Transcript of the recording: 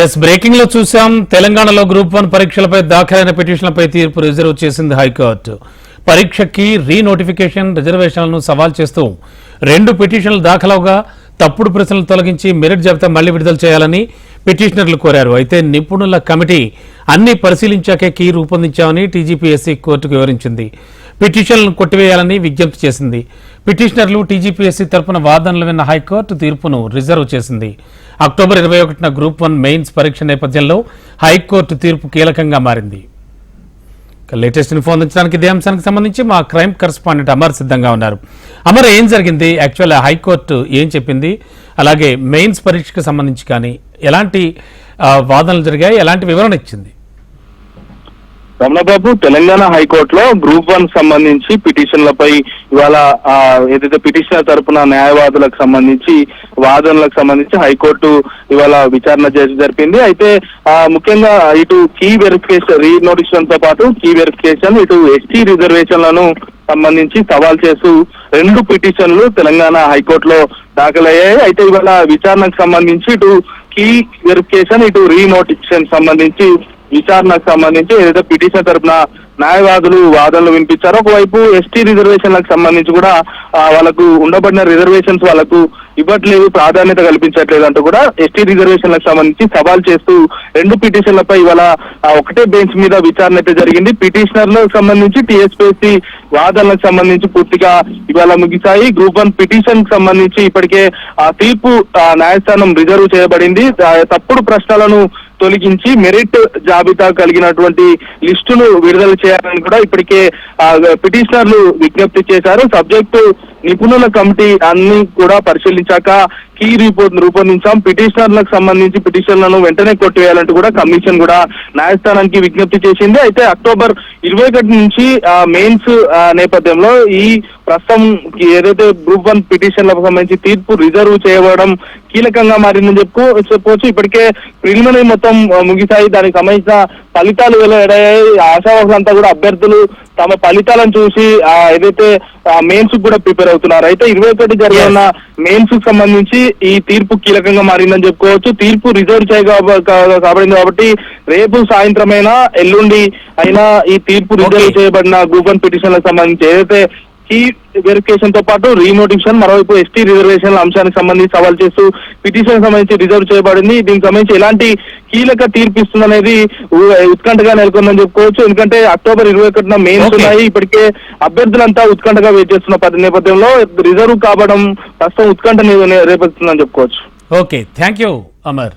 Yes బ్రేకింగ్లో చూసాం తెలంగాణలో group one పరీక్షలపై దాఖలైన పిటిషన్లపై తీర్పు రిజర్వ్ చేసింది హైకోర్టు. పరీక్షకి రీ నోటిఫికేషన్ రిజర్వేషన్లను సవాల్ చేస్తూ రెండు పిటిషన్లు దాఖలవగా తప్పుడు ప్రశ్నలు తొలగించి మెరిట్ జాబితా మళ్ళీ విడుదల చేయాలని పిటిషనర్లు కోరారు. అయితే నిపుణుల కమిటీ అన్ని పరిశీలించాకే కీ రూపొందించామని టీజీపీఎస్సీ కోర్టుకు వివరించింది. పిటిషన్లను కొట్టివేయాలని విజ్ఞప్తి చేసింది. పిటిషనర్లు టీజీపీఎస్సీ తరపున వాదనలు విన్న హైకోర్టు తీర్పును రిజర్వ్ చేసింది. అక్టోబర్ ఇరవై ఒకటిన గ్రూప్ వన్ మెయిన్స్ పరీక్ష నేపథ్యంలో హైకోర్టు తీర్పు కీలకంగా మారింది. లేటెస్ట్ ఇన్ఫో అందించడానికి ఇదే అంశానికి సంబంధించి మా క్రైమ్ కరస్పాండెంట్ అమర్ సిద్ధంగా ఉన్నారు. అమర్ ఏం జరిగింది? యాక్చువల్ హైకోర్టు ఏం చెప్పింది? అలాగే మెయిన్స్ పరీక్షకు సంబంధించి కానీ ఎలాంటి వాదనలు జరిగాయి? ఎలాంటి వివరణ ఇచ్చింది? రమణబాబు తెలంగాణ హైకోర్టులో గ్రూప్ వన్ సంబంధించి పిటిషన్లపై ఇవాళ ఏదైతే పిటిషనర్ తరపున న్యాయవాదులకు సంబంధించి వాదనలకు సంబంధించి హైకోర్టు ఇవాళ విచారణ చేసి జరిపింది. అయితే ముఖ్యంగా ఇటు కీ వెరిఫికేషన్ రీ నోటిఫికేషన్తో పాటు కీ వెరిఫికేషన్ ఇటు ఎస్టీ రిజర్వేషన్లను సంబంధించి సవాల్ చేస్తూ రెండు పిటిషన్లు తెలంగాణ హైకోర్టులో దాఖలయ్యాయి. అయితే ఇవాళ విచారణకు సంబంధించి ఇటు కీ వెరిఫికేషన్ ఇటు రీ నోటిఫికేషన్ సంబంధించి విచారణకు సంబంధించి ఏదైతే పిటిషన్ తరఫున న్యాయవాదులు వాదనలు వినిపించారు. ఒకవైపు ఎస్టీ రిజర్వేషన్లకు సంబంధించి కూడా వాళ్ళకు ఉండబడిన రిజర్వేషన్స్ వాళ్ళకు ఇవ్వట్లేదు ప్రాధాన్యత కల్పించట్లేదు అంటూ కూడా ఎస్టీ రిజర్వేషన్లకు సంబంధించి సవాల్ చేస్తూ రెండు పిటిషన్లపై ఇవాళ ఒకటే బెంచ్ మీద విచారణ అయితే జరిగింది. పిటిషనర్లకు సంబంధించి టీఎస్పీఎస్సీ వాదనలకు సంబంధించి పూర్తిగా ఇవాళ ముగిశాయి. గ్రూప్ వన్ పిటిషన్కి సంబంధించి ఇప్పటికే ఆ తీర్పు ఆ, న్యాయస్థానం రిజర్వ్ చేయబడింది. తప్పుడు ప్రశ్నలను తొలగించి మెరిట్ జాబితా కలిగినటువంటి లిస్టును విడుదల చేయాలని కూడా ఇప్పటికే ఆ, పిటిషనర్లు విజ్ఞప్తి చేశారు. సబ్జెక్టు నిపుణుల కమిటీ అన్ని కూడా పరిశీలించాక కీ రిపోర్ట్ రూపొందించాం. పిటిషనర్లకు సంబంధించి పిటిషన్లను వెంటనే కొట్టివేయాలంటూ కూడా కమిషన్ కూడా న్యాయస్థానానికి విజ్ఞప్తి చేసింది. అయితే అక్టోబర్ ఇరవై ఒకటి నుంచి మెయిన్స్ నేపథ్యంలో ఈ ప్రస్తుతం ఏదైతే గ్రూప్ వన్ పిటిషన్లకు సంబంధించి తీర్పు రిజర్వ్ చేయబడడం కీలకంగా మారిందని చెప్పు చెప్పవచ్చు ఇప్పటికే ప్రిలిమినరీ మొత్తం ముగిశాయి. దానికి సంబంధించిన ఫలితాలు వెల్లడయ్యాయి. ఆశావాహులంతా కూడా అభ్యర్థులు తమ ఫలితాలను చూసి ఏదైతే మెయిన్స్ కూడా ప్రిపేర్ అవుతున్నారు. అయితే ఇరవై ఒకటి జరగనున్న మెయిన్స్కు సంబంధించి ఈ తీర్పు కీలకంగా మారిందని చెప్పుకోవచ్చు. తీర్పు రిజర్వ్ చేయగా కాబడింది కాబట్టి రేపు సాయంత్రమైనా ఎల్లుండి అయినా ఈ తీర్పు రిజర్వ్. చేయబడిన వన్ పిటిషన్లకు సంబంధించి ఏదైతే కీ వెరిఫికేషన్తో పాటు రీనోటిఫికేషన్ మరోవైపు ఎస్టీ రిజర్వేషన్ అంశానికి సంబంధించి సవాల్ చేస్తూ పిటిషన్ సంబంధించి రిజర్వ్ చేయబడింది. దీనికి సంబంధించి ఎలాంటి కీలక తీర్పు ఇస్తుందనేది ఉత్కంఠగా నెలకొందని చెప్పుకోవచ్చు. ఎందుకంటే అక్టోబర్ ఇరవై ఒకటిన మెయిన్స్. ఉన్నాయి. ఇప్పటికే అభ్యర్థులంతా ఉత్కంఠగా వెయిట్ చేస్తున్న పది నేపథ్యంలో రిజర్వ్ కావడం ప్రస్తుతం ఉత్కంఠ రేపొస్తుందని చెప్పుకోవచ్చు. ఓకే. Thank you Amar.